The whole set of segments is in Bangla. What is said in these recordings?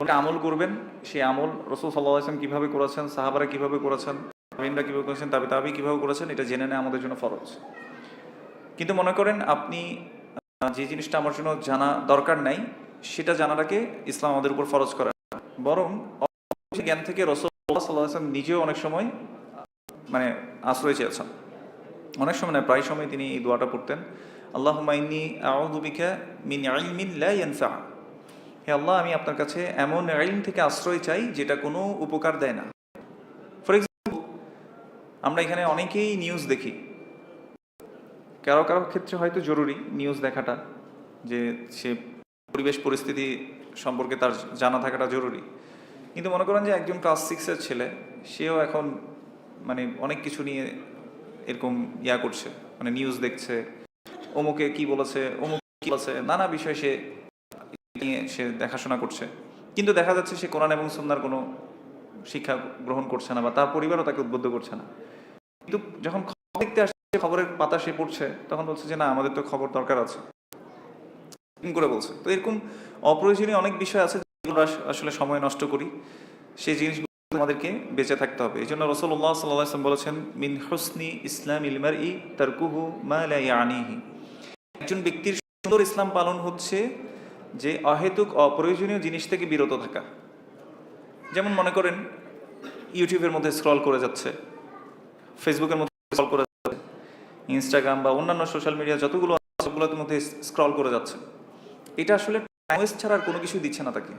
কোনো আমল করবেন, সেই আমল রসুল সাল্লাহ আসলাম কীভাবে করেছেন, সাহাবারা কীভাবে করেছেন, তাবিনরা কীভাবে করেছেন তাবি তাবি কীভাবে করেছেন, এটা জেনে নেওয়া আমাদের জন্য ফরজ। কিন্তু মনে করেন আপনি যে জিনিসটা আমার জন্য জানা দরকার নাই, সেটা জানাটাকে ইসলাম আমাদের উপর ফরজ করে। বরং জ্ঞান থেকে রসুল্লাহ সাল্লাহ আসলাম নিজেও অনেক সময় মানে আশ্রয় চেয়েছেন। অনেক সময় না, প্রায় সময় তিনি এই দোয়াটা পড়তেন আল্লাহ মাইনি আউদুবিকা মিন ইলমিন লা ইয়ানফা হে আল্লাহ, আমি আপনার কাছে এমন আইন থেকে আশ্রয় চাই যেটা কোনো উপকার দেয় না। ফর এক্সাম্পল আমরা এখানে অনেকেই নিউজ দেখি। কারও কারও ক্ষেত্রে হয়তো জরুরি নিউজ দেখাটা, যে সে পরিবেশ পরিস্থিতি সম্পর্কে তার জানা থাকাটা জরুরি। কিন্তু মনে করেন যে একজন ক্লাস সিক্সের ছেলে, সেও এখন মানে অনেক কিছু নিয়ে এরকম ইয়া করছে মানে নিউজ দেখছে। অমুকে কি বলেছে, অমুক কি বলেছে, নানা বিষয় সে নিয়ে সে দেখাশোনা করছে। কিন্তু দেখা যাচ্ছে সে কোরআন এবং সন্ন্যার কোনো শিক্ষা গ্রহণ করছে না বা তার পরিবারও তাকে উদ্বুদ্ধ করছে না। কিন্তু যখন দেখতে আসছে খবরের পাতা সে পড়ছে, তখন বলছে যে, না, আমাদের তো খবর দরকার আছে। করে বলছে। তো এরকম অপ্রয়োজনীয় অনেক বিষয় আছে যেগুলো আসলে সময় নষ্ট করি। সেই জিনিসগুলো আমাদেরকে বেঁচে থাকতে হবে। এই জন্য রসল্লাহ সাল্লাম বলেছেন, মিন হুসনি ইসলাম ইলমার ই তারকুহু মা লা একজন ব্যক্তির সুন্দর ইসলাম পালন হচ্ছে যে অহেতুক, অপ্রয়োজনীয় জিনিস থেকে বিরত থাকা। যেমন মনে করেন, ইউটিউবের মধ্যে স্ক্রল করে যাচ্ছে ফেসবুকের মধ্যে স্ক্রল করে যাচ্ছে ইনস্টাগ্রাম বা অন্যান্য সোশ্যাল মিডিয়া যতগুলো সবগুলোর মধ্যে স্ক্রল করে যাচ্ছে। এটা আসলে টাইম ওয়েস্ট ছাড়া আর কোনো কিছুই দিচ্ছে না তাকে।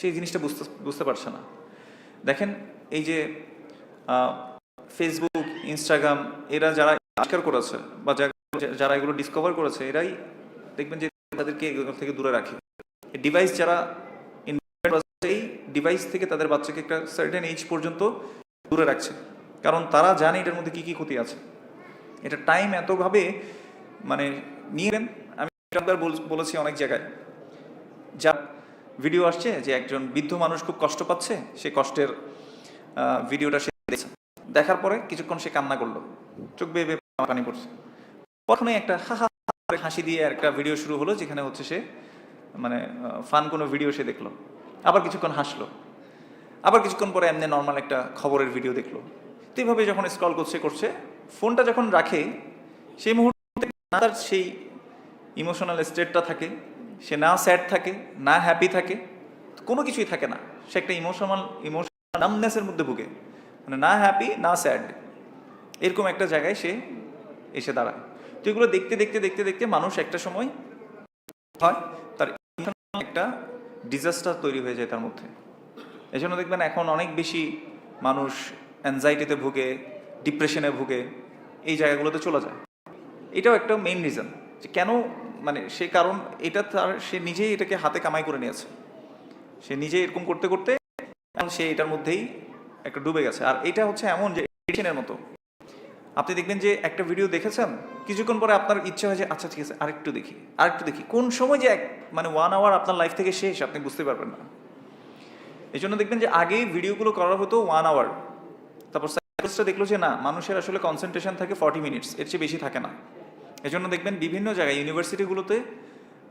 সেই জিনিসটা বুঝতে বুঝতে পারছে না। দেখেন, এই যে ফেসবুক ইনস্টাগ্রাম এরা যারা আবিষ্কার করেছে বা যারা এগুলো ডিসকভার করেছে, এরাই দেখবেন যে তাদেরকে থেকে দূরে রাখে। ডিভাইস যারা এই ডিভাইস থেকে তাদের বাচ্চাকে একটা সার্টেন এজ পর্যন্ত দূরে রাখছে। কারণ তারা জানে এটার মধ্যে কি কি ক্ষতি আছে। এটা টাইম এতভাবে মানে নিয়ে আমি একবার বলেছি অনেক জায়গায়। যা ভিডিও আসছে যে একজন বৃদ্ধ মানুষ খুব কষ্ট পাচ্ছে, সে কষ্টের ভিডিওটা সে দেখছে। দেখার পরে কিছুক্ষণ সে কান্না করল। চোখ বেয়ে বেয়ে পানি পড়ছে। প্রথমে একটা হা হা হাসি দিয়ে একটা ভিডিও শুরু হলো, যেখানে হচ্ছে সে মানে ফান কোনো ভিডিও সে দেখল। আবার কিছুক্ষণ হাসলো। আবার কিছুক্ষণ পরে এমনি নর্মাল একটা খবরের ভিডিও দেখল। তো এইভাবে যখন স্ক্রল করছে করছে ফোনটা যখন রাখে, সেই মুহূর্তে না তার সেই ইমোশনাল স্টেটটা থাকে, সে না স্যাড থাকে, না হ্যাপি থাকে, কোনো কিছুই থাকে না। সে একটা ইমোশনাল ইমোশনাল নামনেসের মধ্যে ভুগে। মানে না হ্যাপি না স্যাড এরকম একটা জায়গায় সে এসে দাঁড়ায়। তো এগুলো দেখতে দেখতে দেখতে দেখতে মানুষ একটা সময় হয়, তার একটা ডিজাস্টার তৈরি হয়ে যায় তার মধ্যে। এই জন্য দেখবেন এখন অনেক বেশি মানুষ অ্যাংজাইটিতে ভুগে ডিপ্রেশনে ভুগে, এই জায়গাগুলোতে চলে যায়। এটাও একটা মেইন রিজন যে কেন মানে সে কারণ এটা তার, সে নিজেই এটাকে হাতে কামাই করে নিয়েছে। সে নিজে এরকম করতে করতে সে এটার মধ্যেই একটা ডুবে গেছে। আর এটা হচ্ছে এমন যে মতো। আপনি দেখবেন যে একটা ভিডিও দেখেছেন? কিছুক্ষণ পরে আপনার ইচ্ছা হয় যে আচ্ছা ঠিক আছে, আরেকটু দেখি আরেকটু দেখি। কোন সময় যে এক মানে ওয়ান আওয়ার আপনার লাইফ থেকে শেষ, আপনি বুঝতে পারবেন না। এই জন্য দেখবেন যে আগে ভিডিওগুলো করা হতো ওয়ান আওয়ার তারপর সাইকোলজিস্টরা দেখল যে, না, মানুষের আসলে কনসেন্ট্রেশন থাকে ফর্টি মিনিটস এর চেয়ে বেশি থাকে না। এই জন্য দেখবেন বিভিন্ন জায়গায় ইউনিভার্সিটিগুলোতে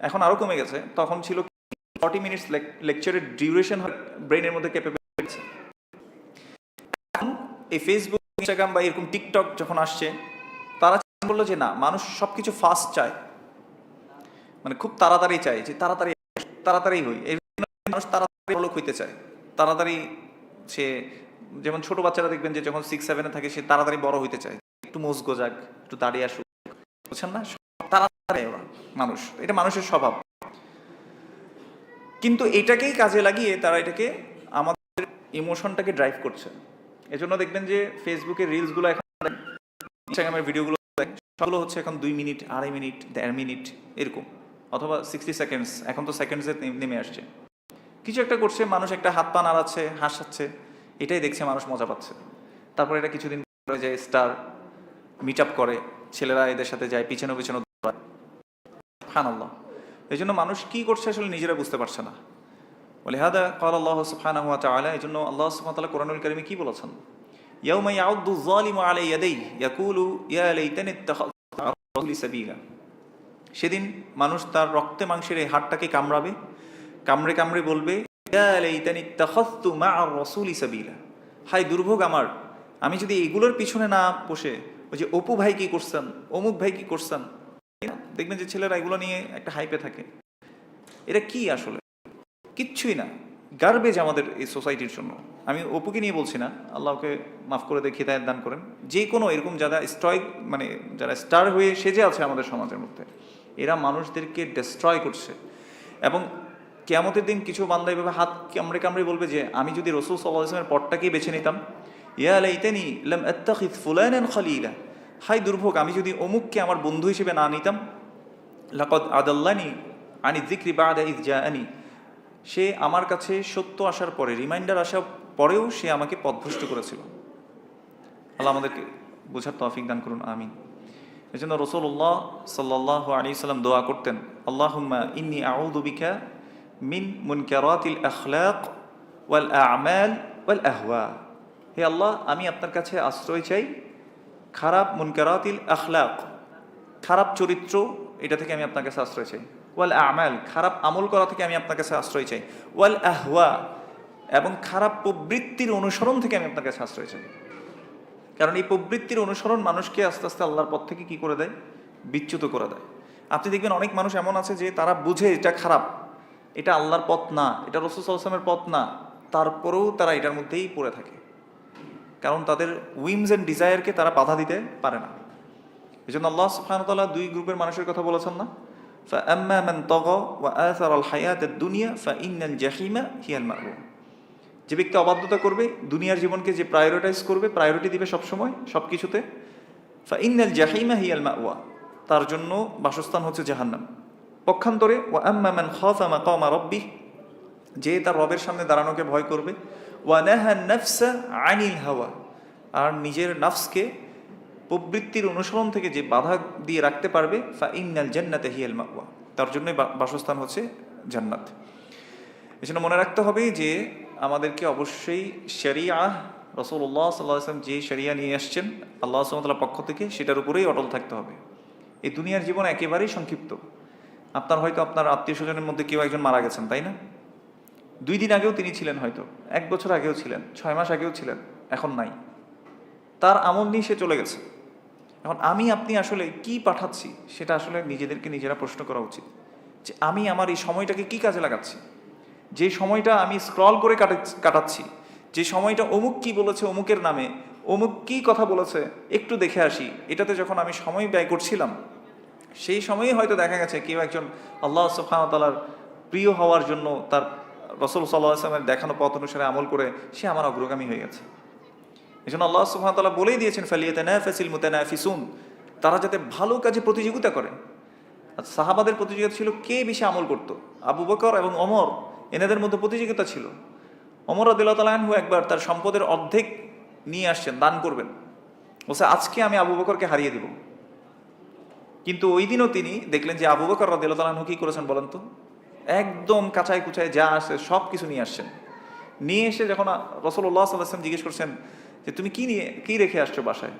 এখন আরও কমে গেছে। তখন ছিল ফর্টি মিনিটস লেকচারের ডিউরেশন ব্রেনের মধ্যে ক্যাপেবল হয়েছে এখন এই ফেসবুক ইনস্টাগ্রাম বা এরকম টিকটক যখন আসছে, তারা করল যে না, মানুষ সব কিছু ফাস্ট চায়। মানে খুব তাড়াতাড়ি চায় যে তাড়াতাড়ি তাড়াতাড়ি হই। জন্য মানুষ তাড়াতাড়ি বড়লোক হইতে চায়। তাড়াতাড়ি সে, যেমন ছোট বাচ্চারা দেখবেন যে যখন সিক্স সেভেনে থাকে, সে তাড়াতাড়ি বড় হইতে চায়। একটু মজগো যাক, একটু দাঁড়িয়ে আসুক। বুঝছেন না? তাড়াতাড়ি ওরা, মানুষ। এটা মানুষের স্বভাব। কিন্তু এটাকেই কাজে লাগিয়ে তারা এটাকে আমাদের ইমোশনটাকে ড্রাইভ করছে। এজন্য দেখবেন যে ফেসবুকের রিলসগুলো এখন ইনস্টাগ্রামের ভিডিওগুলো সবগুলো হচ্ছে এখন দুই মিনিট, আড়াই মিনিট, দেড় মিনিট, এরকম। অথবা সিক্সটি সেকেন্ডস এখন তো সেকেন্ডসে নেমে আসছে। কিছু একটা করছে, মানুষ একটা হাত পা নাড়াচ্ছে, হাসাচ্ছে, এটাই দেখছে মানুষ মজা পাচ্ছে। তারপর এটা কিছুদিন পরে যায় স্টার মিট আপ করে, ছেলেরা এদের সাথে যায় পিছনে পিছনে হান আল্লাহ এই জন্য মানুষ কি করছে আসলে নিজেরা বুঝতে পারছে না। বলে হাদা কল আল্লাহ সুফানা হুয়া তাআলা এই জন্য আল্লাহ ওয়া তাআলা কোরআনুল কারীমে কি বলেছেন? ইয়াউমা ইয়াউদ্দু যালিমু আলা ইয়াদাই ইয়াকুলু ইয়া লাইতানি ইত্তাখাযতু মা'a সাবিলা। সেদিন মানুষ তার রক্তে মাংসের এই হাড়টাকে কামড়াবে, কামড়ে কামড়ে বলবে রাসূলি সাবিলা। হায় দুর্ভোগ আমার, আমি যদি এগুলোর পিছনে না বসে, ওই যে অপু ভাই কি করছেন, অমুক ভাই কি করছেন, দেখবেন যে ছেলেরা এগুলো নিয়ে একটা হাইপে থাকে। এটা কি আসলে? কিচ্ছুই না। গার্বেজ আমাদের এই সোসাইটির জন্য। আমি অপুকে নিয়ে বলছি না, আল্লাহকে মাফ করে দেখে হিদায়ত দান করেন। যে কোনো এরকম যারা স্ট্রয় মানে যারা স্টার হয়ে সেজে আছে আমাদের সমাজের মধ্যে, এরা মানুষদেরকে ডিস্ট্রয় করছে। এবং কেয়ামতের দিন কিছু বান্দা এভাবে হাত কামড়ে কামড়ে বলবে যে, আমি যদি রসুল সাল্লাহ ইসলামের পটটাকেই বেছে নিতাম, ইয়া লাইতানি লাম আত্তাখিদ ফুলানান খলিলা। হাই দুর্ভোগ, আমি যদি অমুককে আমার বন্ধু হিসেবে না নিতাম, লাকদ আদাল্লানি আনি জিক্রি বাদা ইজ জাআনি। সে আমার কাছে সত্য আসার পরে রিমাইন্ডার আসার পরেও সে আমাকে পথভ্রষ্ট করেছিল। আল্লাহ আমাদেরকে বোঝার তৌফিক দান করুন, আমিন। এই জন্য রসুল্লাহ সাল্লাহ আলী সাল্লাম দোয়া করতেন, আল্লাহুম্মা ইন্নি আউযু বিকা মিন মুনকারাতিল আখলাক ওয়াল আমাল ওয়াল আহওয়া। হে আল্লাহ, আমি আপনার কাছে আশ্রয় চাই খারাপ মুনকারাতিল আখলাক, খারাপ চরিত্র, এটা থেকে আমি আপনার কাছে আশ্রয় চাই। ওয়াল আমাল, খারাপ আমল করা থেকে আমি আপনার কাছে আশ্রয় চাই। ওয়াল আহওয়া, এবং খারাপ প্রবৃত্তির অনুসরণ থেকে আমি আপনার কাছে আশ্রয় চাই। কারণ এই প্রবৃত্তির অনুসরণ মানুষকে আস্তে আস্তে আল্লাহর পথ থেকে কি করে দেয়? বিচ্যুত করে দেয়। আপনি দেখবেন অনেক মানুষ এমন আছে যে তারা বুঝে এটা খারাপ। এটা আল্লাহর পথ না, এটা রসুল আসলামের পথ না। তারপরেও তারা এটার মধ্যেই পড়ে থাকে। কারণ তাদের উইমস অ্যান্ড ডিজায়ারকে তারা বাধা দিতে পারে না। এই জন্য আল্লাহ সুফানতাল্লাহ দুই গ্রুপের মানুষের কথা বলেছেন না? فأما من طغى وآثر الحياة الدنيا فإن الجحيم هي المأوى যে ব্যক্তি অবাধ্যতা করবে দুনিয়ার জীবনকে যে প্রায়োরিটাইজ করবে প্রায়োরিটি দিবে সবসময় সব কিছুতে ফাইনাল জাহিমা হিয়াল মাওয়া তার জন্য বাসস্থান হচ্ছে জাহান্নাম পক্ষান্তরে ওয়া আম্মা মান খাফা মাকামা রাব্বিহ যে তার রবের সামনে দাঁড়ানোকে ভয় করবে ওয়া নাহা নাফসা আনিল হাওয়া আর নিজের নাফসকে প্রবৃত্তির অনুসরণ থেকে যে বাধা দিয়ে রাখতে পারবে ফা ইন্নাল জান্নাতে হিয়াল মাওয়া। তার জন্যই বাসস্থান হচ্ছে জান্নাত। এজন্য মনে রাখতে হবে যে, আমাদেরকে অবশ্যই শরিয়া রসুল্লাহ সাল্লাহ আসলাম যে শরিয়া নিয়ে আসছেন, আল্লাহ সাল্লাহ পক্ষ থেকে, সেটার উপরেই অটল থাকতে হবে। এই দুনিয়ার জীবন একেবারেই সংক্ষিপ্ত। আপনার হয়তো আপনার আত্মীয় স্বজনের মধ্যে কেউ একজন মারা গেছেন, তাই না? দুই দিন আগেও তিনি ছিলেন হয়তো, এক বছর আগেও ছিলেন, ছয় মাস আগেও ছিলেন, এখন নাই। তার আমল নিয়ে সে চলে গেছে। এখন আমি, আপনি আসলে কি পাঠাচ্ছি সেটা আসলে নিজেদেরকে নিজেরা প্রশ্ন করা উচিত। যে আমি আমার এই সময়টাকে কি কাজে লাগাচ্ছি? যে সময়টা আমি স্ক্রল করে কাটাচ্ছি- যে সময়টা অমুক কি বলেছে অমুকের নামে, অমুক কি কথা বলেছে, একটু দেখে আসি। এটাতে যখন আমি সময় ব্যয় করছিলাম, সেই সময়ে হয়তো দেখা গেছে কেউ একজন আল্লাহ সুফানতালার প্রিয় হওয়ার জন্য তার রসুল সাল্লাহ আসলামের দেখানো পথ অনুসারে আমল করে সে আমার অগ্রগামী হয়ে গেছে। এই জন্য আল্লাহ সুহামতাল্লাহ বলেই দিয়েছেন ফালিয়াতে ফেসিল মুতানা ফিসুন তারা যাতে ভালো কাজে প্রতিযোগিতা করে। আর সাহাবাদের প্রতিযোগিতা ছিল কে বেশি আমল করত? আবু বকর এবং অমর এনাদের মধ্যে প্রতিযোগিতা ছিল। অমর আদিল্লাহু একবার তার সম্পদের অর্ধেক নিয়ে আসছেন, দান করবেন। বলছে, আজকে আমি আবু বকরকে হারিয়ে দিব। কিন্তু ওই দিনও তিনি দেখলেন যে আবু বকর রদিল্লাহু কি করেছেন বলেন তো? একদম কাঁচায় কুচায় যা আসে সব কিছু নিয়ে আসছেন। নিয়ে এসে যখন রসল্লাহ সাল্লাম জিজ্ঞেস করছেন যে তুমি কি নিয়ে, কি রেখে আসছো বাসায়?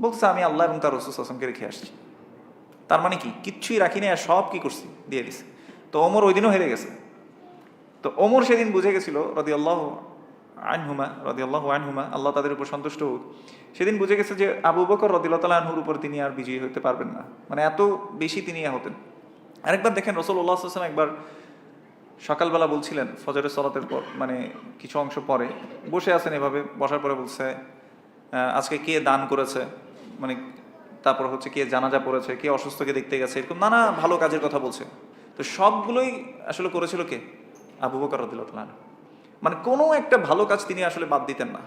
বলছে, আমি আল্লাহ এবং তার রসুল আসলামকে রেখে আসছি। তার মানে কি? কিচ্ছুই রাখিনি আর সব কি করছি? দিয়ে দিছে। তো ওমর ওই দিনও হেরে গেছে। তো ওমর সেদিন বুঝে গেছিল রদি আল্লাহ আনহুমা রদি আল্লাহ আনহুমা, আল্লাহ তাদের উপর সন্তুষ্ট হোক। সেদিন বুঝে গেছে যে আবু বকর রদিল্লাহ আনহুর উপর তিনি আর বিজয়ী হতে পারবেন না। মানে এত বেশি তিনি হতেন। আরেকবার দেখেন রসুল্লাহ আসলাম একবার সকালবেলা বলছিলেন ফজরের সলাতের পর মানে কিছু অংশ পরে। বসে আছেন এভাবে, বসার পরে বলছে আজকে কে দান করেছে? মানে তারপর হচ্ছে কে জানাজা পড়েছে? কে অসুস্থকে দেখতে গেছে? এরকম নানা ভালো কাজের কথা বলছে। তো সবগুলোই আসলে করেছিল কে? আবু বকর রদিল্লাহ মানে কোনো একটা ভালো কাজ তিনি আসলে বাদ দিতেন না।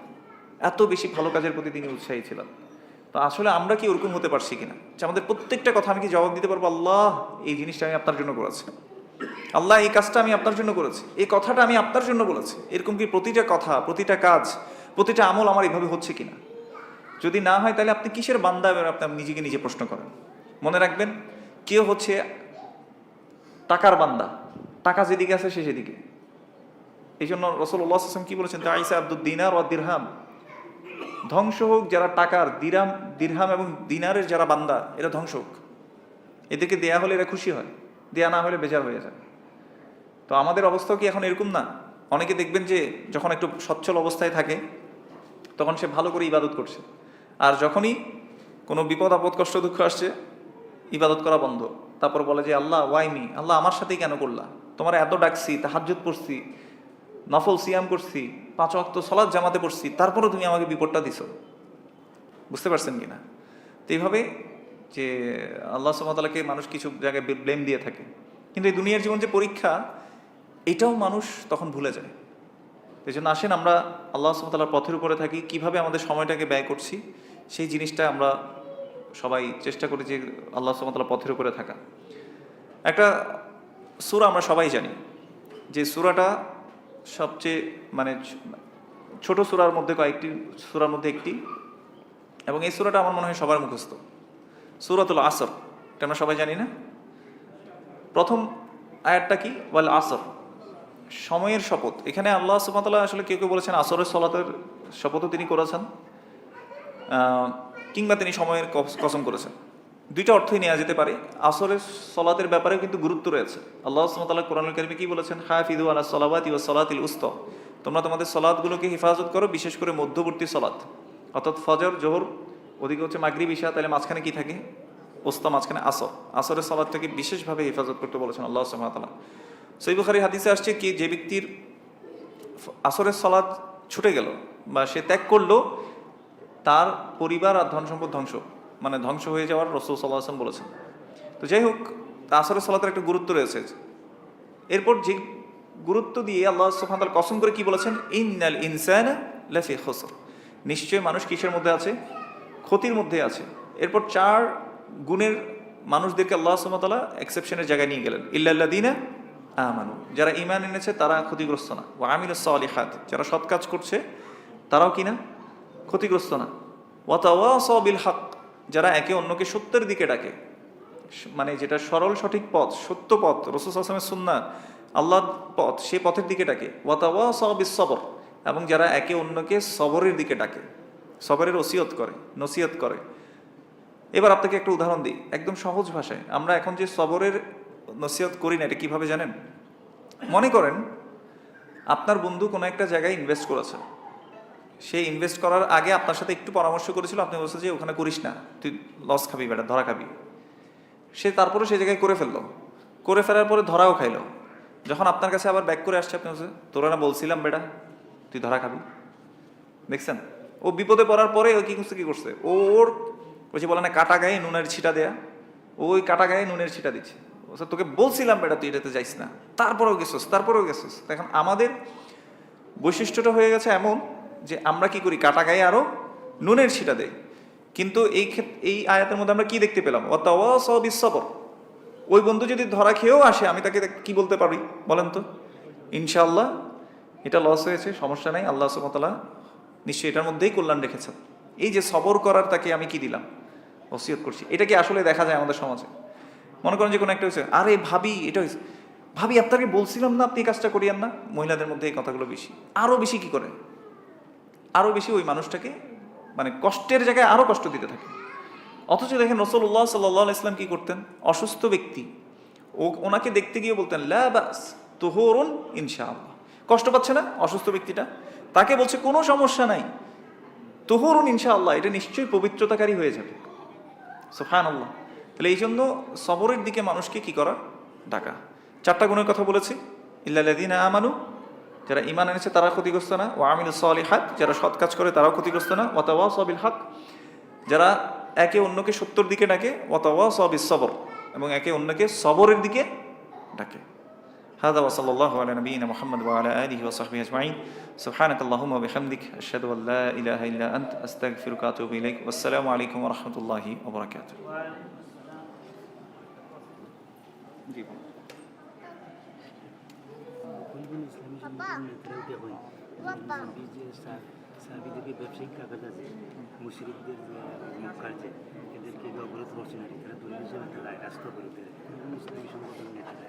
এত বেশি ভালো কাজের প্রতি তিনি উৎসাহী ছিলেন। তো আসলে আমরা কি ওরকম হতে পারছি কিনা? যে আমাদের প্রত্যেকটা কথা আমি কি জবাব দিতে পারব? আল্লাহ, এই জিনিসটা আমি আপনার জন্য করেছি। আল্লাহ এই কাজটা আমি আপনার জন্য করেছি, এই কথাটা আমি আপনার জন্য বলেছি। এরকম কি প্রতিটা কথা, প্রতিটা কাজ, প্রতিটা আমল আমার এভাবে হচ্ছে কিনা? যদি না হয় তাহলে আপনি কিসের বান্দা এবার আপনি নিজেকে নিজে প্রশ্ন করেন। মনে রাখবেন, কেউ হচ্ছে টাকার বান্দা, টাকা যেদিকে আছে সে সেদিকে। এই জন্য রসল্লাহ আসলাম কি বলেছেন? তাইসা আব্দুল দিনার ও দিরহাম। ধ্বংস হোক যারা টাকার দিরাম, দিরহাম এবং দিনারের যারা বান্দা, এরা ধ্বংস হোক। এদেরকে দেয়া হলে এরা খুশি হয়, দেয়া না হলে বেজার হয়ে যায়। তো আমাদের অবস্থাও কি এখন এরকম না? অনেকে দেখবেন যে যখন একটু সচ্ছল অবস্থায় থাকে, তখন সে ভালো করে ইবাদত করছে। আর যখনই কোনো বিপদ, আপদ, কষ্ট, দুঃখ আসছে, ইবাদত করা বন্ধ। তারপর বলে যে, আল্লাহ ওয়াইমি আল্লাহ আমার সাথেই কেন করলা? তোমার এত ডাকছি, তাহাজ্জুদ পড়ছি, নফল সিয়াম করছি, পাঁচ অক্ত সলাদ জামাতে পড়ছি, তারপরেও তুমি আমাকে বিপদটা দিছো। বুঝতে পারছেন কি না তো এইভাবে যে আল্লাহ সুমতালাকে মানুষ কিছু জায়গায় ব্লেম দিয়ে থাকে। কিন্তু এই দুনিয়ার জীবন যে পরীক্ষা এটাও মানুষ তখন ভুলে যায়। এই জন্য আসেন আমরা আল্লাহ সুমতালার পথের উপরে থাকি, কীভাবে আমাদের সময়টাকে ব্যয় করছি, সেই জিনিসটা আমরা সবাই চেষ্টা করি যে আল্লাহ সুমতালার পথের উপরে থাকা। একটা সুরা আমরা সবাই জানি, যে সুরাটা সবচেয়ে মানে ছোট সুরার মধ্যে কয়েকটি, সুরার মধ্যে একটি, এবং এই সুরাটা আমার মনে হয় সবার মুখস্থ। সুরাতুল আসর, এটা আমরা সবাই জানি না? প্রথম আয়াতটা কি? বল আসর। সময়ের শপথ। এখানে আল্লাহ সুমতাল্লাহ আসলে কেউ কেউ বলেছেন আসরের সলাতের শপথও তিনি করেছেন কিংবা তিনি সময়ের কসম করেছেন। দুইটা অর্থই নেওয়া যেতে পারে। আসরের সলাতের ব্যাপারে কিন্তু গুরুত্ব রয়েছে। আল্লাহ সুমতাল্লাহ কোরআন কারিমে কি বলেছেন? হাফিদু আলা সলাবাত ইউ সলাতিল উস্ত। তোমরা তোমাদের সলাদগুলোকে হেফাজত করো, বিশেষ করে মধ্যবর্তী সলাত। অর্থাৎ ফজর, জোহর, ওদিকে হচ্ছে মাগরিব, ইশা, তাহলে মাঝখানে কি থাকে? ওস্তা মাঝখানে আসর। আসরের সলাদটাকে বিশেষভাবে হেফাজত করতে বলেছেন আল্লাহ সুমতাল্লাহ সৈবুখারি হাদিসে আসছে কি, যে ব্যক্তির আসরের সলাদ ছুটে গেল বা সে ত্যাগ করল, তার পরিবার আর ধন সম্পদ ধ্বংস মানে ধ্বংস হয়ে যাওয়ার রসুল সাল্লাহ আসলাম বলেছেন। তো যাই হোক, আসরের সলাতের একটা গুরুত্ব রয়েছে। এরপর যে গুরুত্ব দিয়ে আল্লাহ সুফান কসম করে কি বলেছেন? ইন্নাল ইনসান লাফি খসর। নিশ্চয়ই মানুষ কিসের মধ্যে আছে? ক্ষতির মধ্যে আছে। এরপর চার গুণের মানুষদেরকে আল্লাহ সুমতাল্লাহ এক্সেপশনের জায়গায় নিয়ে গেলেন। ইল্লাল্লা দিনা আমানু। যারা ইমান এনেছে, তারা ক্ষতিগ্রস্ত না। ও আমির সালিহাত, যারা সৎ কাজ করছে, তারাও কিনা ক্ষতিগ্রস্ত না। ওয়াতাওয়াসবিল হক যারা একে অন্যকে সত্যের দিকে ডাকে। মানে যেটা সরল, সঠিক পথ, সত্য পথ, রসুল আসলামের সুন্না আল্লাহ পথ, সে পথের দিকে ডাকে। ওয়াতাওয়াসবিস সবর এবং যারা একে অন্যকে সবরের দিকে ডাকে। সবরের ওসিয়ত করে নসিয়ত করে। এবার আপনাকে একটা উদাহরণ দিই, একদম সহজ ভাষায়। আমরা এখন যে সবরের নসিহত করি না, এটা কীভাবে জানেন? মনে করেন, আপনার বন্ধু কোনো একটা জায়গায় ইনভেস্ট করেছে। সে ইনভেস্ট করার আগে আপনার সাথে একটু পরামর্শ করেছিল, আপনি বলছেন যে, ওখানে করিস না, তুই লস খাবি বেটা, ধরা খাবি। সে তারপরে সেই জায়গায় করে ফেলল। করে ফেলার পরে ধরাও খাইলো। যখন আপনার কাছে আবার ব্যাক করে আসছে, আপনি বলছেন তোরা না বলছিলাম বেটা, তুই ধরা খাবি। দেখছেন? ও বিপদে পড়ার পরে ও কি করছে, কী করছে? ওর, ওই যে বলে না, কাটা গায়ে নুনের ছিটা দেয়া, ওই কাটা গায়ে নুনের ছিটা দিচ্ছে। তোকে বলছিলাম বেটা, তুই এটাতে যাইস না। তারপরেও গেছিস তারপরেও গেছিস। এখন আমাদের বৈশিষ্ট্যটা হয়ে গেছে এমন যে আমরা কি করি, কাটা গায়ে আরও নুনের ছিটা দেই। কিন্তু এই ক্ষেত্রে এই আয়াতের মধ্যে আমরা কি দেখতে পেলাম? অতবিশ্বর ওই বন্ধু যদি ধরা খেয়েও আসে, আমি তাকে কি বলতে পারি? বলেন তো। ইনশাআল্লাহ, এটা লস হয়েছে, সমস্যা নাই, আল্লাহ সুমতলা নিশ্চয়ই এটার মধ্যেই কল্যাণ রেখেছেন। এই যে সবর করার তাকে আমি কি দিলাম? ওসিয়ত করছি। এটা কি আসলে দেখা যায় আমাদের সমাজে? মনে করেন যে কোনো একটা হয়েছে। আরে ভাবি, এটা হয়েছে। ভাবি, আপনাকে বলছিলাম না আপনি এই কাজটা করিয়েন না? মহিলাদের মধ্যে এই কথাগুলো বেশি। আরও বেশি কি করে? আরও বেশি ওই মানুষটাকে মানে কষ্টের জায়গায় আরও কষ্ট দিতে থাকে। অথচ দেখেন রসল্লাহ সাল্লাহ ইসলাম কি করতেন? অসুস্থ ব্যক্তি। ও, ওনাকে দেখতে গিয়ে বলতেন, লা বাস, তোহরুন ইনশাআল্লাহ। কষ্ট পাচ্ছে না অসুস্থ ব্যক্তিটা? তাকে বলছে, কোনো সমস্যা নাই। তোহরুন ইনশাআল্লাহ, এটা নিশ্চয়ই পবিত্রতাকারী হয়ে যাবে। সোফান আল্লাহ তাহলে এই জন্য সবরের দিকে মানুষকে কি করা ডাকা চারটা গুণের কথা বলেছি ইল্লাদিন আমানু যারা ইমান এনেছে তারা ক্ষতিগ্রস্ত না ও আমিল সালিহাত যারা সৎ কাজ করে তারাও ক্ষতিগ্রস্ত না ওয়াতাওয়া সবিল হক যারা একে অন্যকে সত্যর দিকে ডাকে ওয়াতাওয়া সবিস সবর এবং একে অন্যকে সবরের দিকে ডাকে هذا وصلى الله على نبينا محمد وعلى آله وصحبه أجمعين سبحانك اللهم وبحمدك أشهد أن لا إله إلا أنت أستغفرك وأتوب إليك والسلام عليكم ورحمة الله وبركاته জি। কোনদিন ইসলামী সংগঠন নেতারা উঠে হয় নবী যে সা- ব্যবসায়িক কাগজ আছে মুশরিকদের যে এদেরকে অবরোধ করছে না তারা তারা রাস্তা করে ইসলামী সংগঠন নেতারা